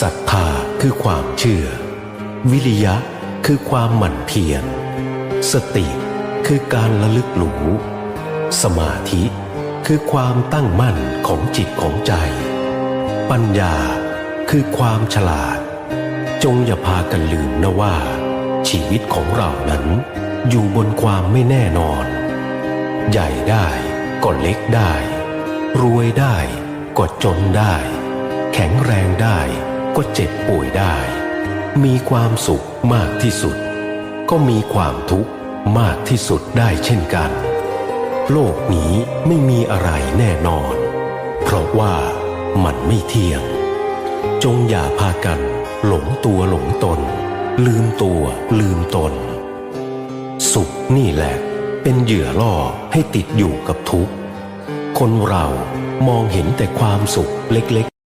ศรัทธาคือความเชื่อ วิริยะคือความหมั่นเพียร สติคือการระลึกรู้สมาธิคือความตั้งมั่นของจิตของใจ ปัญญาคือความฉลาด จงอย่าพากันลืมนะว่า ชีวิตของเรานั้น อยู่บนความไม่แน่นอน ใหญ่ได้ก็เล็กได้ รวยได้ก็จนได้ แข็งแรงได้ก็เจ็บป่วยได้ มีความสุขมากที่สุด ก็มีความทุกข์มากที่สุดได้เช่นกัน โลกนี้ไม่มีอะไรแน่นอน เพราะว่ามันไม่เที่ยง จงอย่าพากัน หลงตัวหลงตน ลืมตัวลืมตน สุขนี่แหละ เป็นเหยื่อล่อให้ติดอยู่กับทุกข์ คนเรามองเห็นแต่ความสุขเล็กๆ